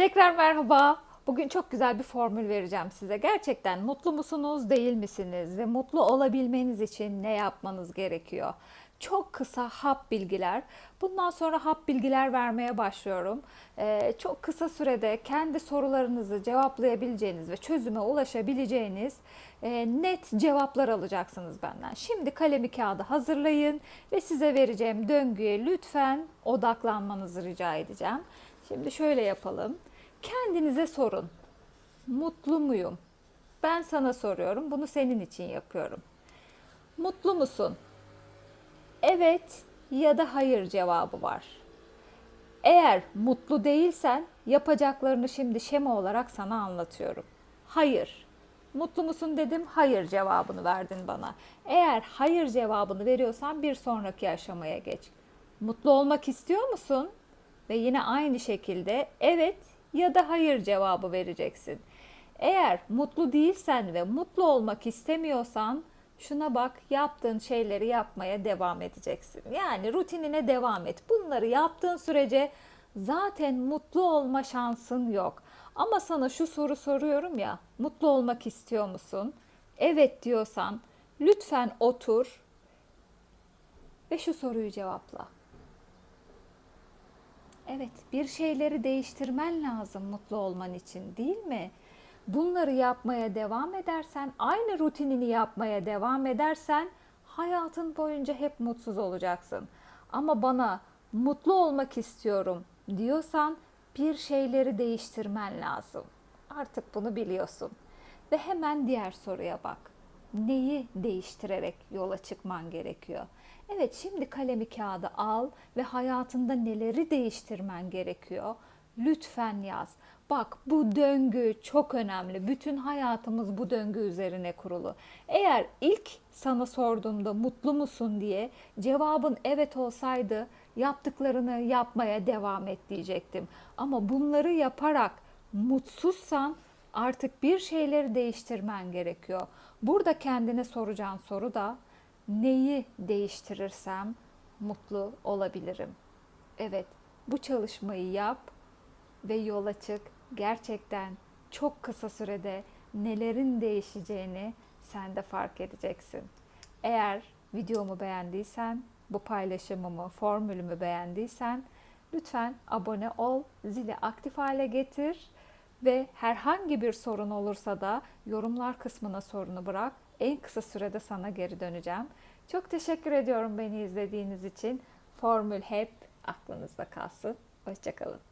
Tekrar merhaba. Bugün çok güzel bir formül vereceğim size. Gerçekten mutlu musunuz, değil misiniz? Ve mutlu olabilmeniz için ne yapmanız gerekiyor? Çok kısa hap bilgiler. Bundan sonra hap bilgiler vermeye başlıyorum. Ee, çok kısa sürede kendi sorularınızı cevaplayabileceğiniz ve çözüme ulaşabileceğiniz e, net cevaplar alacaksınız benden. Şimdi kalemi kağıdı hazırlayın ve size vereceğim döngüye lütfen odaklanmanızı rica edeceğim. Şimdi şöyle yapalım. Kendinize sorun. Mutlu muyum? Ben sana soruyorum. Bunu senin için yapıyorum. Mutlu musun? Evet ya da hayır cevabı var. Eğer mutlu değilsen yapacaklarını şimdi şema olarak sana anlatıyorum. Hayır. Mutlu musun dedim. Hayır cevabını verdin bana. Eğer hayır cevabını veriyorsan bir sonraki aşamaya geç. Mutlu olmak istiyor musun? Ve yine aynı şekilde evet ya da hayır cevabı vereceksin. Eğer mutlu değilsen ve mutlu olmak istemiyorsan şuna bak yaptığın şeyleri yapmaya devam edeceksin. Yani rutinine devam et. Bunları yaptığın sürece zaten mutlu olma şansın yok. Ama sana şu soru soruyorum ya, mutlu olmak istiyor musun? Evet diyorsan lütfen otur ve şu soruyu cevapla. Evet, bir şeyleri değiştirmen lazım mutlu olman için, değil mi? Bunları yapmaya devam edersen, aynı rutinini yapmaya devam edersen hayatın boyunca hep mutsuz olacaksın. Ama bana mutlu olmak istiyorum diyorsan bir şeyleri değiştirmen lazım. Artık bunu biliyorsun. Ve hemen diğer soruya bak. Neyi değiştirerek yola çıkman gerekiyor? Evet, şimdi kalemi kağıdı al ve hayatında neleri değiştirmen gerekiyor? Lütfen yaz. Bak bu döngü çok önemli. Bütün hayatımız bu döngü üzerine kurulu. Eğer ilk sana sorduğumda mutlu musun diye cevabın evet olsaydı yaptıklarını yapmaya devam et diyecektim. Ama bunları yaparak mutsuzsan artık bir şeyleri değiştirmen gerekiyor. Burada kendine soracağın soru da neyi değiştirirsem mutlu olabilirim? Evet, bu çalışmayı yap ve yola çık. Gerçekten çok kısa sürede nelerin değişeceğini sen de fark edeceksin. Eğer videomu beğendiysen, bu paylaşımımı, formülümü beğendiysen lütfen abone ol, zili aktif hale getir ve herhangi bir sorun olursa da yorumlar kısmına sorunu bırak. En kısa sürede sana geri döneceğim. Çok teşekkür ediyorum beni izlediğiniz için. Formül hep aklınızda kalsın. Hoşçakalın.